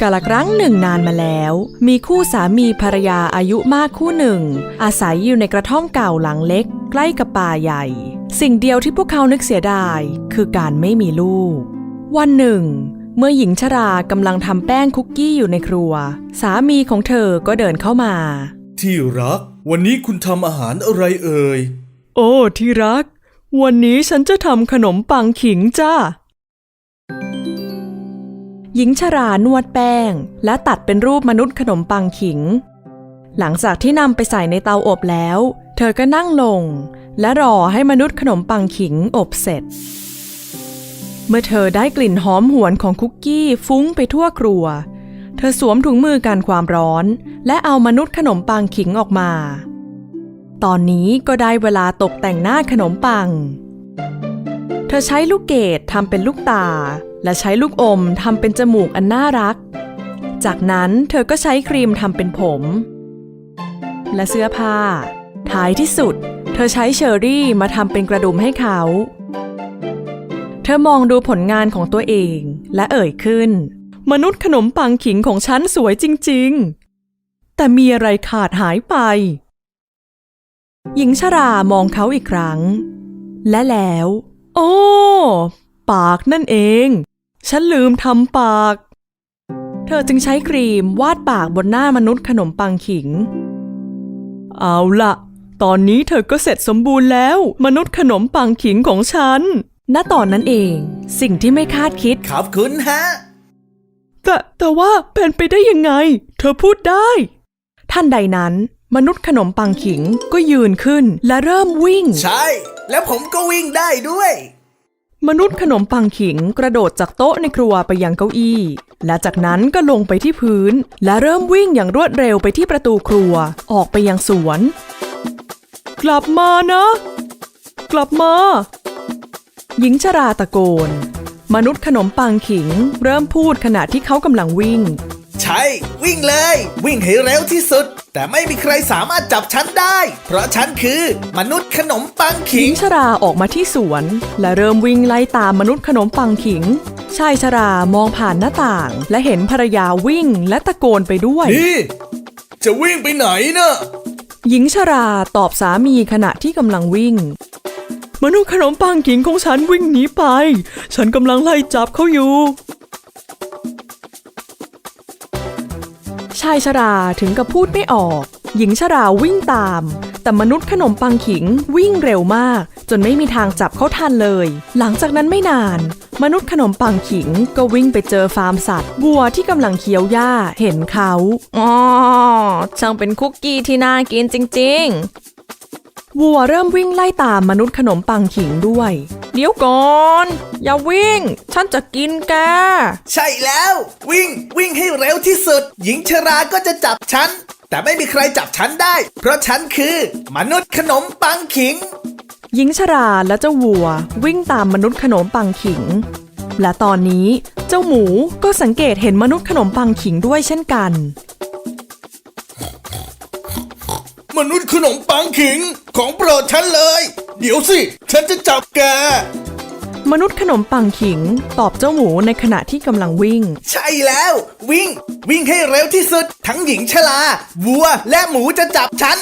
กาลครั้งหนึ่งนานมาแล้ว มีคู่สามีภรรยาอายุมากคู่หนึ่ง อาศัยอยู่ในกระท่อมเก่าหลังเล็ก ใกล้กับป่าใหญ่ สิ่งเดียวที่พวกเขานึกเสียดาย คือการไม่มีลูก วันหนึ่ง เมื่อหญิงชรากำลังทำแป้งคุกกี้อยู่ในครัว สามีของเธอก็เดินเข้ามา ที่รัก วันนี้คุณทำอาหารอะไรเอ่ย โอ้ ที่รัก วันนี้ฉันจะทำขนมปังขิงจ้า หญิงชรานวดแป้ง และตัดเป็นรูปมนุษย์ขนมปังขิง หลังจากที่นำไปใส่ในเตาอบแล้ว เธอก็นั่งลง และรอให้มนุษย์ขนมปังขิงอบเสร็จ เมื่อเธอได้กลิ่นหอมหวนของคุกกี้ฟุ้งไปทั่วครัว เธอสวมถุงมือกันความร้อน และเอามนุษย์ขนมปังขิงออกมา ตอนนี้ก็ได้เวลาตกแต่งหน้าขนมปัง เธอใช้ลูกเกดทำเป็นลูกตา และใช้ลูกอมทำเป็นจมูกอันน่ารัก จากนั้นเธอก็ใช้ครีมทำเป็นผม และเสื้อผ้า ท้ายที่สุด เธอใช้เชอร์รี่มาทำเป็นกระดุมให้เขา เธอมองดูผลงานของตัวเองและเอ่ยขึ้น มนุษย์ขนมปังขิงของฉันสวยจริง ๆ แต่มีอะไรขาดหายไป หญิงชรามองเขาอีกครั้ง และแล้ว โอ้ ปากนั่นเอง ฉันลืมทำปาก เธอจึงใช้ครีมวาดปากบนหน้ามนุษย์ขนมปังขิง เอาละตอนนี้เธอก็เสร็จสมบูรณ์แล้ว มนุษย์ขนมปังขิงของฉัน ณตอนนั้นเอง สิ่งที่ไม่คาดคิด ขอบคุณฮะ แต่แต่ว่าเป็นไปได้ยังไง เธอพูดได้ ท่านใดนั้น มนุษย์ขนมปังขิงก็ยืนขึ้นและเริ่มวิ่ง ใช่ แล้วผมก็วิ่งได้ด้วย มนุษย์ขนมปังขิงกระโดดจากโต๊ะในครัวไปยังเก้าอี้ และจากนั้นก็ลงไปที่พื้น และเริ่มวิ่งอย่างรวดเร็วไปที่ประตูครัว ออกไปยังสวน กลับมานะ กลับมา หญิงชราตะโกน มนุษย์ขนมปังขิงเริ่มพูดขณะที่เขากำลังวิ่ง ใช่ วิ่งเลย วิ่งให้เร็วที่สุด แต่ไม่มีใครสามารถจับฉันได้ เพราะฉันคือมนุษย์ขนมปังหขิญิง งชราออกมาที่สวน และเริ่มวิ่งไล่ตามมนุษย์ขนมปังขิง ชายชรามองผ่านหน้าต่าง และเห็นภรรยาวิ่งและตะโกนไปด้วย นี่ จะวิ่งไปไหนนะหญิงชราตอบสามีขณะที่กำลังวิ่ง มนุษย์ขนมปังขิงของฉันวิ่งหนีไป ฉันกำลังไล่จับเขาอยู่ายชราถึงกับพูดไม่ออก หญิงชราวิ่งตาม แต่มนุษย์ขนมปังขิงวิ่งเร็วมาก จนไม่มีทางจับเขาทันเลย หลังจากนั้นไม่นาน มนุษย์ขนมปังขิงก็วิ่งไปเจอฟาร์มสัตว์วัวที่กำลังเคี้ยวหญ้าเห็นเขาอ๋อช่างเป็นคุกกี้ที่น่ากินจริง ๆ วัวเริ่มวิ่งไล่ตามมนุษย์ขนมปังขิงด้วย เดี๋ยวก่อน อย่าวิ่ง ฉันจะกินแก ใช่แล้ว วิ่งวิ่งให้เร็วที่สุด หญิงชราก็จะจับฉัน แต่ไม่มีใครจับฉันได้ เพราะฉันคือ มนุษย์ขนมปังขิง หญิงชราและเจ้าวัววิ่งตามมนุษย์ขนมปังขิง และตอนนี้เจ้าหมูก็สังเกตเห็นมนุษย์ขนมปังขิงด้วยเช่นกัน มนุษย์ขนมปังขิงของโปรดฉันเลย เดี๋ยวสิ ฉันจะจับแก มนุษย์ขนมปังขิงตอบเจ้าหมูในขณะที่กำลังวิ่ง ใช่แล้ว วิ่ง วิ่งให้เร็วที่สุด ทั้งหญิงชราวัวและหมูจะจับฉัน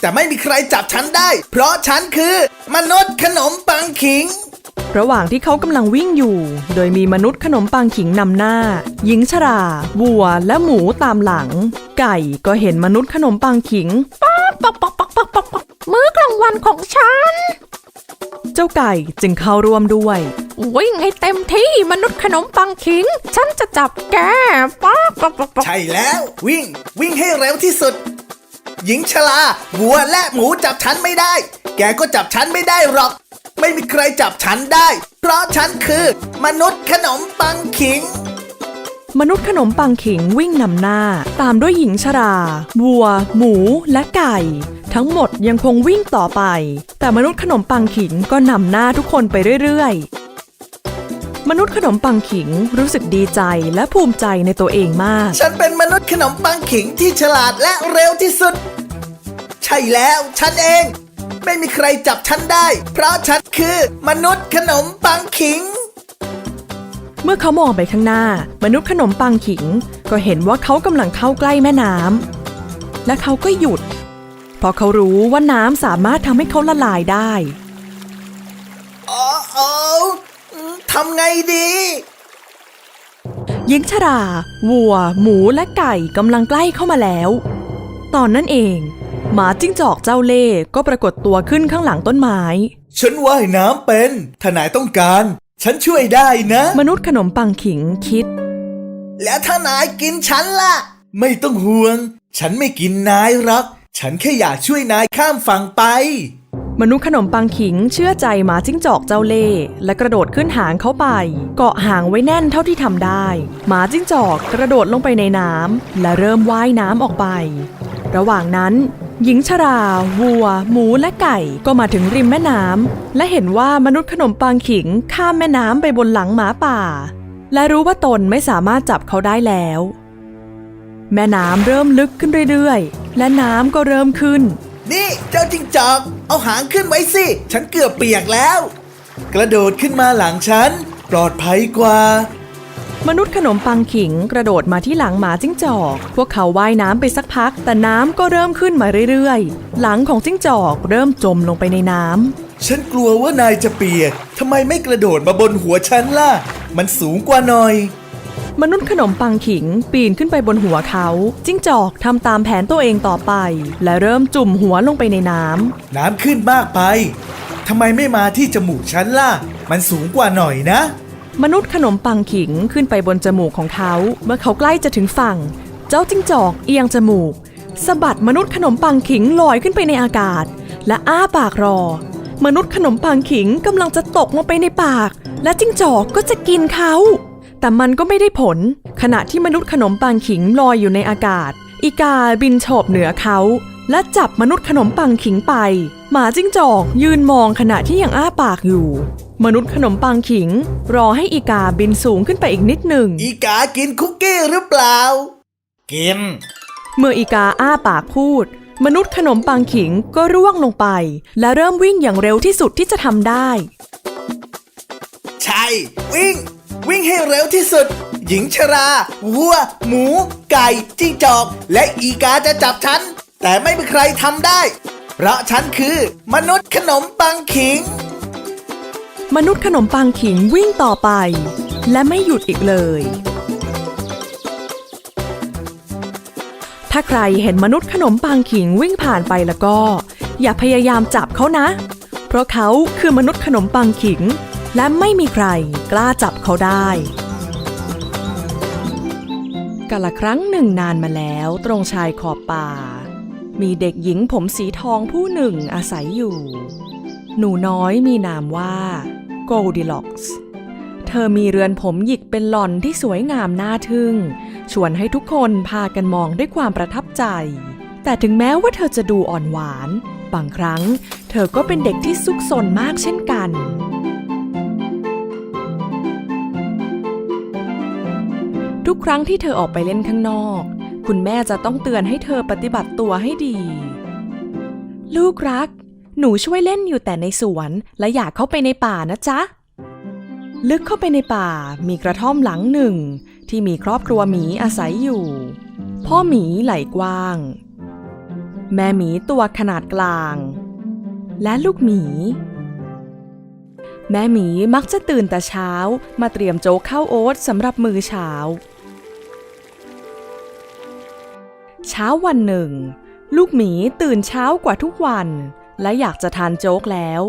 แต่ไม่มีใครจับฉันได้ เพราะฉันคือ มนุษย์ขนมปังขิง ระหว่างที่เขากำลังวิ่งอยู่ โดยมีมนุษย์ขนมปังขิงนำหน้า หญิงชราวัว และหมูตามหลัง ไก่ก็เห็นมนุษย์ขนมปังขิงปักปักปักปักปักปักมื้อกลางวันของฉัน เจ้าไก่จึงเข้าร่วมด้วยวิ่งให้เต็มที่มนุษย์ขนมปังขิง ฉันจะจับแกปักปักปักปักใช่แล้ว วิ่ง วิ่งให้เร็วที่สุด หญิงชราวัวและหมูจับฉันไม่ได้ แกก็จับฉันไม่ได้หรอก ไม่มีใครจับฉันได้ เพราะฉันคือ มนุษย์ขนมปังขิง มนุษย์ขนมปังขิงวิ่งนำหน้า ตามด้วยหญิงชรา วัว หมู และไก่ ทั้งหมดยังคงวิ่งต่อไป แต่มนุษย์ขนมปังขิงก็นำหน้าทุกคนไปเรื่อยๆ มนุษย์ขนมปังขิงรู้สึกดีใจและภูมิใจในตัวเองมาก ฉันเป็นมนุษย์ขนมปังขิงที่ฉลาดและเร็วที่สุด ใช่แล้ว ฉันเอง ไม่มีใครจับฉันได้ เพราะฉันคือมนุษย์ขนมปังขิง เมื่อเขามองไปข้างหน้า มนุษย์ขนมปังขิง ก็เห็นว่าเขากำลังเข้าใกล้แม่น้ำและเขาก็หยุด เพราะเขารู้ว่าน้ำสามารถทำให้เขาละลายได้อ๋อเออทำไงดีหญิงชรา วัว หมูและไก่กำลังใกล้เข้ามาแล้ว ตอนนั้นเอง หมาจิ้งจอกเจ้าเล่ห์ก็ปรากฏตัวขึ้นข้างหลังต้นไม้ ฉันว่ายน้ำเป็น ถ้านายต้องการ ฉันช่วยได้นะ มนุษย์ขนมปังขิงคิด แล้วถ้านายกินฉันล่ะ ไม่ต้องห่วง ฉันไม่กินนายหรอก ฉันแค่อยากช่วยนายข้ามฝั่งไป มนุษย์ขนมปังขิงเชื่อใจหมาจิ้งจอกเจ้าเล่ห์และกระโดดขึ้นหางเขาไป เกาะหางไว้แน่นเท่าที่ทำได้ หมาจิ้งจอกกระโดดลงไปในน้ำและเริ่มว่ายน้ำออกไป ระหว่างนั้น หญิงชรา วัว หมูและไก่ก็มาถึงริมแม่น้ำและเห็นว่ามนุษย์ขนมปังขิงข้ามแม่น้ำไปบนหลังหมาป่า และรู้ว่าตนไม่สามารถจับเขาได้แล้ว แม่น้ำเริ่มลึกขึ้นเรื่อยๆ และน้ำก็เริ่มขึ้น นี่เจ้าจิงจอกเอาหางขึ้นไว้สิ ฉันเกือบเปียกแล้ว กระโดดขึ้นมาหลังฉัน ปลอดภัยกว่า มนุษย์ขนมปังขิงกระโดดมาที่หลังหมาจิ้งจอก พวกเขาว่ายน้ำไปสักพัก แต่น้ำก็เริ่มขึ้นมาเรื่อยๆ หลังของจิ้งจอกเริ่มจมลงไปในน้ำ ฉันกลัวว่านายจะเปียกทำไมไม่กระโดดมาบนหัวฉันล่ะ มันสูงกว่าหน่อย มนุษย์ขนมปังขิงปีนขึ้นไปบนหัวเขา จิ้งจอกทำตามแผนตัวเองต่อไป และเริ่มจุ่มหัวลงไปในน้ำ น้ำขึ้นมากไปทำไมไม่มาที่จมูกฉันล่ะ มันสูงกว่าหน่อยนะ มนุษย์ขนมปังขิงขึ้นไปบนจมูกของเขา เมื่อเขาใกล้จะถึงฝั่ง เจ้าจิ้งจอกเอียงจมูกสะบัดมนุษย์ขนมปังขิงลอยขึ้นไปในอากาศ และอ้าปากรอ มนุษย์ขนมปังขิงกำลังจะตกลงไปในปาก และจิ้งจอกก็จะกินเขา แต่มันก็ไม่ได้ผล ขณะที่มนุษย์ขนมปังขิงลอยอยู่ในอากาศ อีกาบินโฉบเหนือเขา และจับมนุษย์ขนมปังขิงไป หมาจิ้งจอกยืนมองขณะที่ยังอ้าปากอยู่ มนุษย์ขนมปังขิง รอให้อีกาบินสูงขึ้นไปอีกนิดหนึ่ง อีกากินคุกกี้หรือเปล่า กิน เมื่ออีกาอ้าปากพูด มนุษย์ขนมปังขิงก็ร่วงลงไป และเริ่มวิ่งอย่างเร็วที่สุดที่จะทำได้ ใช่ วิ่ง วิ่งให้เร็วที่สุดหญิงชรา วัว หมู ไก่ จิ้งจอก และอีกาจะจับฉัน แต่ไม่มีใครทำได้ เพราะฉันคือ มนุษย์ขนมปังขิง มนุษย์ขนมปังขิงวิ่งต่อไป และไม่หยุดอีกเลย ถ้าใครเห็นมนุษย์ขนมปังขิงวิ่งผ่านไปแล้วก็ อย่าพยายามจับเขานะ เพราะเขาคือมนุษย์ขนมปังขิง และไม่มีใครกล้าจับเขาได้กาละครั้งหนึ่งนานมาแล้วตรงชายขอบป่า มีเด็กหญิงผมสีทองผู้หนึ่งอาศัยอยู่ หนูน้อยมีนามว่า Goldilocks เธอมีเรือนผมหยิกเป็นหล่อนที่สวยงามน่าทึ่ง ชวนให้ทุกคนพากันมองด้วยความประทับใจ แต่ถึงแม้ว่าเธอจะดูอ่อนหวาน บางครั้ง เธอก็เป็นเด็กที่ซุกซนมากเช่นกันทุกครั้งที่เธอออกไปเล่นข้างนอก คุณแม่จะต้องเตือนให้เธอปฏิบัติตัวให้ดี ลูกรัก หนูช่วยเล่นอยู่แต่ในสวนและอยากเข้าไปในป่านะจ๊ะ ลึกเข้าไปในป่ามีกระท่อมหลังหนึ่ง ที่มีครอบครัวหมีอาศัยอยู่ พ่อหมีไหล่กว้าง แม่หมีตัวขนาดกลาง และลูกหมีแม่หมีมักจะตื่นแต่เช้ามาเตรียมโจ๊กข้าวโอ๊ตสำหรับมื้อเช้า เช้าวันหนึ่ง ลูกหมีตื่นเช้ากว่าทุกวัน และอยากจะทานโจ๊กแล้ว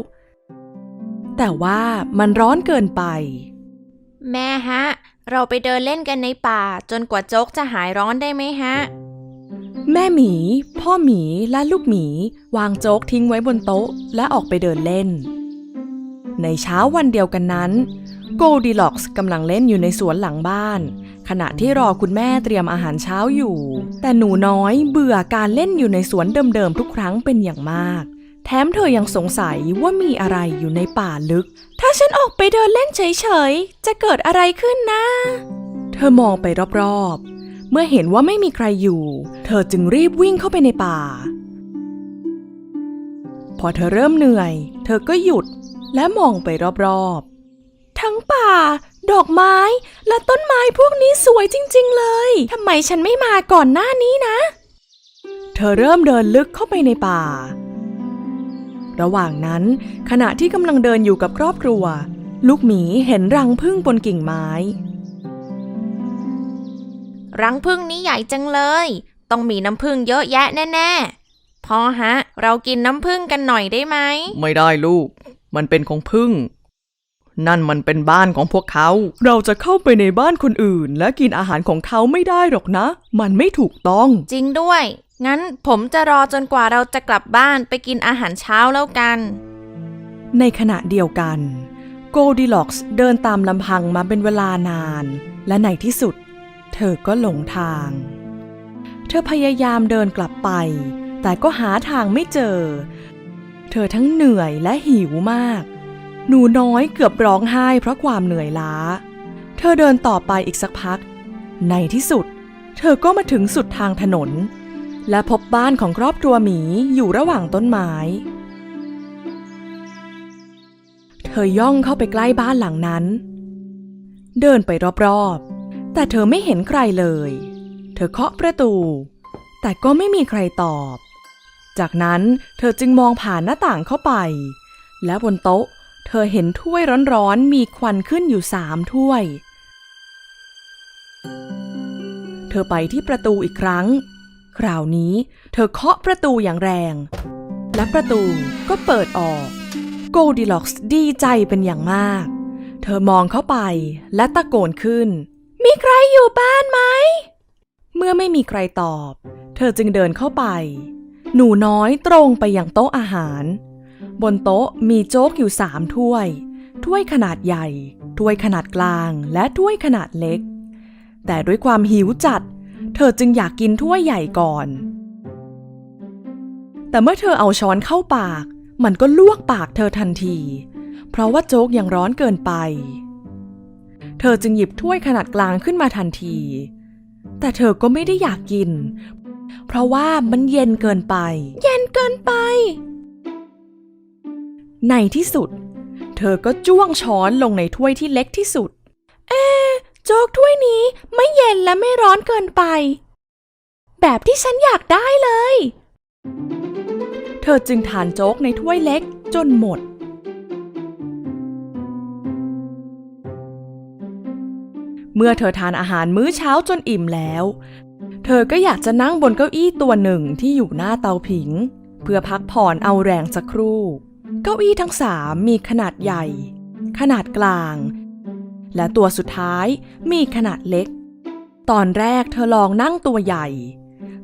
แต่ว่ามันร้อนเกินไป แม่ฮะ เราไปเดินเล่นกันในป่า จนกว่าโจ๊กจะหายร้อนได้ไหมฮะ แม่หมี พ่อหมีและลูกหมี วางโจ๊กทิ้งไว้บนโต๊ะ และออกไปเดินเล่น ในเช้าวันเดียวกันนั้น โกลดิล็อกส์กำลังเล่นอยู่ในสวนหลังบ้าน ขณะที่รอคุณแม่เตรียมอาหารเช้าอยู่ แต่หนูน้อยเบื่อการเล่นอยู่ในสวนเดิมๆทุกครั้งเป็นอย่างมาก แถมเธอยังสงสัยว่ามีอะไรอยู่ในป่าลึก ถ้าฉันออกไปเดินเล่นเฉยๆ จะเกิดอะไรขึ้นนะ เธอมองไปรอบๆ เมื่อเห็นว่าไม่มีใครอยู่ เธอจึงรีบวิ่งเข้าไปในป่า พอเธอเริ่มเหนื่อย เธอก็หยุดและมองไปรอบๆ ทั้งป่า ดอกไม้ และต้นไม้พวกนี้สวยจริง ๆ เลย ทำไมฉันไม่มาก่อนหน้านี้นะ เธอเริ่มเดินลึกเข้าไปในป่า ระหว่างนั้น ขณะที่กำลังเดินอยู่กับครอบครัว ลูกหมีเห็นรังผึ้งบนกิ่งไม้ รังผึ้งนี้ใหญ่จังเลย ต้องมีน้ำผึ้งเยอะแยะแน่ ๆพ่อฮะ เรากินน้ำผึ้งกันหน่อยได้ไหม ไม่ได้ลูก มันเป็นของพึ่ง นั่นมันเป็นบ้านของพวกเขา เราจะเข้าไปในบ้านคนอื่น และกินอาหารของเขาไม่ได้หรอกนะ มันไม่ถูกต้อง จริงด้วย งั้นผมจะรอจนกว่าเราจะกลับบ้านไปกินอาหารเช้าแล้วกัน ในขณะเดียวกัน โกดิล็อกส์เดินตามลำพังมาเป็นเวลานาน และในที่สุด เธอก็หลงทาง เธอพยายามเดินกลับไป แต่ก็หาทางไม่เจอ เธอทั้งเหนื่อยและหิวมาก หนูน้อยเกือบร้องไห้เพราะความเหนื่อยล้า เธอเดินต่อไปอีกสักพัก ในที่สุด เธอก็มาถึงสุดทางถนน และพบบ้านของครอบครัวหมีอยู่ระหว่างต้นไม้ เธอย่องเข้าไปใกล้บ้านหลังนั้น เดินไปรอบๆ แต่เธอไม่เห็นใครเลย เธอเคาะประตู แต่ก็ไม่มีใครตอบ จากนั้นเธอจึงมองผ่านหน้าต่างเข้าไป และบนโต๊ะ เธอเห็นถ้วยร้อนๆ มีควันขึ้นอยู่สามถ้วย เธอไปที่ประตูอีกครั้ง คราวนี้เธอเคาะประตูอย่างแรง และประตูก็เปิดออก โกดิล็อกส์ดีใจเป็นอย่างมาก เธอมองเข้าไปและตะโกนขึ้น มีใครอยู่บ้านไหม เมื่อไม่มีใครตอบ เธอจึงเดินเข้าไป หนูน้อยตรงไปยังโต๊ะอาหาร บนโต๊ะมีโจ๊กอยู่สามถ้วย ถ้วยขนาดใหญ่ ถ้วยขนาดกลาง และถ้วยขนาดเล็ก แต่ด้วยความหิวจัด เธอจึงอยากกินถ้วยใหญ่ก่อน แต่เมื่อเธอเอาช้อนเข้าปาก มันก็ลวกปากเธอทันที เพราะว่าโจ๊กยังร้อนเกินไป เธอจึงหยิบถ้วยขนาดกลางขึ้นมาทันที แต่เธอก็ไม่ได้อยากกิน เพราะว่ามันเย็นเกินไป เย็นเกินไป ในที่สุด เธอก็จ้วงช้อนลงในถ้วยที่เล็กที่สุด เอ๊ะโจ๊กถ้วยนี้ไม่เย็นและไม่ร้อนเกินไป แบบที่ฉันอยากได้เลย เธอจึงทานโจ๊กในถ้วยเล็กจนหมด เมื่อเธอทานอาหารมื้อเช้าจนอิ่มแล้ว เธอก็อยากจะนั่งบนเก้าอี้ตัวหนึ่งที่อยู่หน้าเตาผิง เพื่อพักผ่อนเอาแรงสักครู่ ก้าอี้ทั้งสามมีขนาดใหญ่ ขนาดกลาง และตัวสุดท้ายมีขนาดเล็ก ตอนแรกเธอลองนั่งตัวใหญ่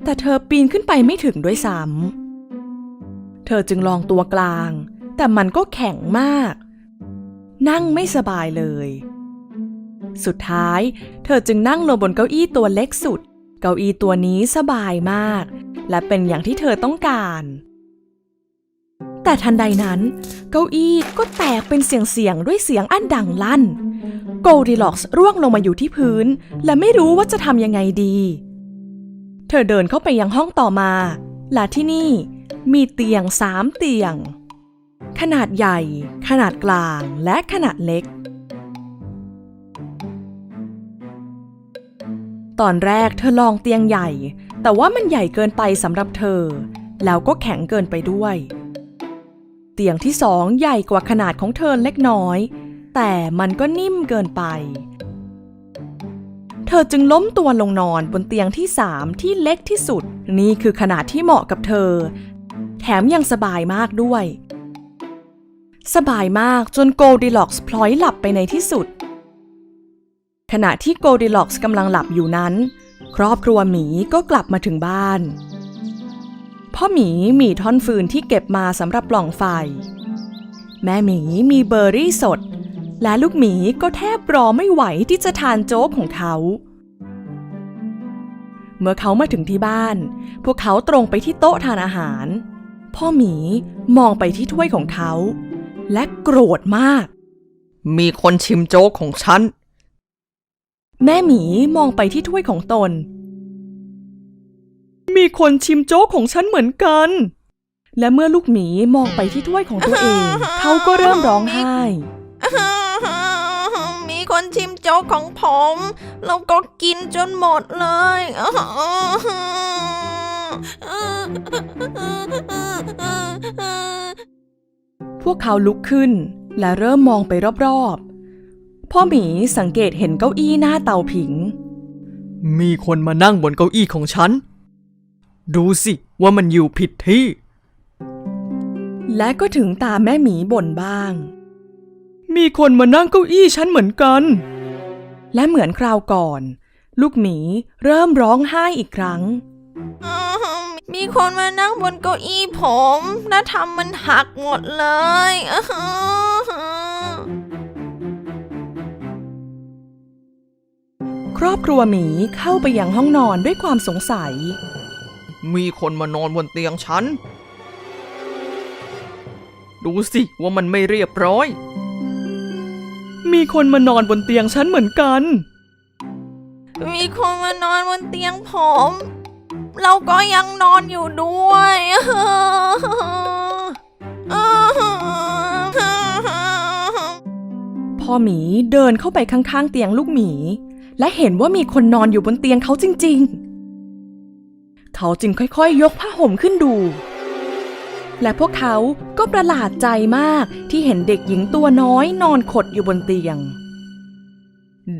แต่เธอปีนขึ้นไปไม่ถึงด้วยซ้ำ เธอจึงลองตัวกลาง แต่มันก็แข็งมาก นั่งไม่สบายเลย สุดท้าย เธอจึงนั่งลงบนเก้าอี้ตัวเล็กสุด เก้าอี้ตัวนี้สบายมาก และเป็นอย่างที่เธอต้องการ แต่ทันใดนั้น เก้าอี้ก็แตกเป็นเสียงๆด้วยเสียงอันดังลั่น โกลดิล็อกส์ร่วงลงมาอยู่ที่พื้น และไม่รู้ว่าจะทำยังไงดี เธอเดินเข้าไปยังห้องต่อมาและที่นี่มีเตียงสามเตียง ขนาดใหญ่ ขนาดกลางและขนาดเล็ก ตอนแรกเธอลองเตียงใหญ่ แต่ว่ามันใหญ่เกินไปสำหรับเธอ แล้วก็แข็งเกินไปด้วย เตียงที่สองใหญ่กว่าขนาดของเธอเล็กน้อย แต่มันก็นิ่มเกินไป เธอจึงล้มตัวลงนอนบนเตียงที่สามที่เล็กที่สุด นี่คือขนาดที่เหมาะกับเธอ แถมยังสบายมากด้วย สบายมากจนโกลดิล็อกส์พลอยหลับไปในที่สุด ขณะที่โกลดิล็อกส์กำลังหลับอยู่นั้น ครอบครัวหมีก็กลับมาถึงบ้าน พ่อหมีมีท่อนฟืนที่เก็บมาสำหรับปล่องไฟ แม่หมีมีเบอร์รี่สด และลูกหมีก็แทบรอไม่ไหวที่จะทานโจ๊กของเขา เมื่อเขามาถึงที่บ้าน พวกเขาตรงไปที่โต๊ะทานอาหาร พ่อหมีมองไปที่ถ้วยของเขา และโกรธมาก มีคนชิมโจ๊กของฉัน แม่หมีมองไปที่ถ้วยของตน มีคนชิมโจ๊กของฉันเหมือนกัน และเมื่อลูกหมีมองไปที่ถ้วยของตัวเอง เขาก็เริ่มร้องไห้ มีคนชิมโจ๊กของผมแล้วก็กินจนหมดเลยพวกเขาลุกขึ้นและเริ่มมองไปรอบๆ พ่อหมีสังเกตเห็นเก้าอี้หน้าเตาผิง มีคนมานั่งบนเก้าอี้ของฉัน ดูสิว่ามันอยู่ผิดที่ และก็ถึงตาแม่หมีบ่นบ้าง มีคนมานั่งเก้าอี้ฉันเหมือนกัน และเหมือนคราวก่อน ลูกหมีเริ่มร้องไห้อีกครั้ง มีคนมานั่งบนเก้าอี้ผมและทำมันหักหมดเลยครอบครัวหมีเข้าไปยังห้องนอนด้วยความสงสัย มีคนมานอนบนเตียงฉัน ดูสิว่ามันไม่เรียบร้อย มีคนมานอนบนเตียงฉันเหมือนกัน มีคนมานอนบนเตียงผม เราก็ยังนอนอยู่ด้วยพ่อหมีเดินเข้าไปข้างๆเตียงลูกหมี และเห็นว่ามีคนนอนอยู่บนเตียงเขาจริง ๆ เขาจึงค่อยๆยกผ้าห่มขึ้นดู และพวกเขาก็ประหลาดใจมากที่เห็นเด็กหญิงตัวน้อยนอนขดอยู่บนเตียง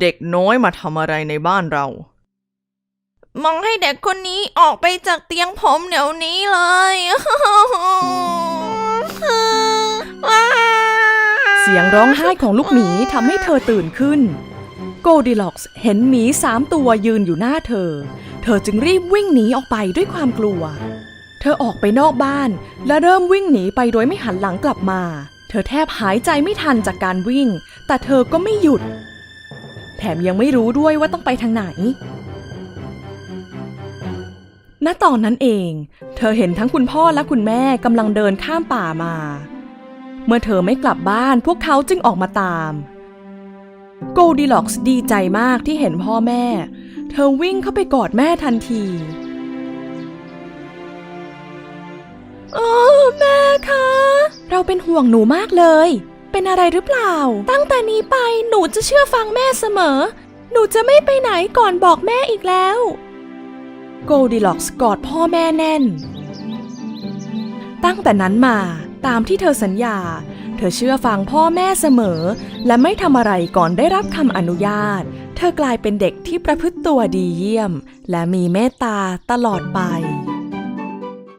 เด็กน้อยมาทำอะไรในบ้านเรา มองให้เด็กคนนี้ออกไปจากเตียงผมเดี๋ยวนี้เลยเสียงร้องไห้ของลูกหมีทำให้เธอตื่นขึ้น โกดิล็อกส์เห็นหมีสามตัวยืนอยู่หน้าเธอ เธอจึงรีบวิ่งหนีออกไปด้วยความกลัว เธอออกไปนอกบ้าน และเริ่มวิ่งหนีไปโดยไม่หันหลังกลับมา เธอแทบหายใจไม่ทันจากการวิ่ง แต่เธอก็ไม่หยุด แถมยังไม่รู้ด้วยว่าต้องไปทางไหนณตอนนั้นเอง เธอเห็นทั้งคุณพ่อและคุณแม่กำลังเดินข้ามป่ามา เมื่อเธอไม่กลับบ้านพวกเขาจึงออกมาตาม โกดิล็อกส์ดีใจมากที่เห็นพ่อแม่ เธอวิ่งเข้าไปกอดแม่ทันทีโอ้แม่คะ เราเป็นห่วงหนูมากเลย เป็นอะไรหรือเปล่า ตั้งแต่นี้ไปหนูจะเชื่อฟังแม่เสมอ หนูจะไม่ไปไหนก่อนบอกแม่อีกแล้ว โกดิล็อกส์กอดพ่อแม่แน่น ตั้งแต่นั้นมาตามที่เธอสัญญา เธอเชื่อฟังพ่อแม่เสมอ และไม่ทำอะไรก่อนได้รับคำอนุญาต เธอกลายเป็นเด็กที่ประพฤติตัวดีเยี่ยม และมีเมตตาตลอดไป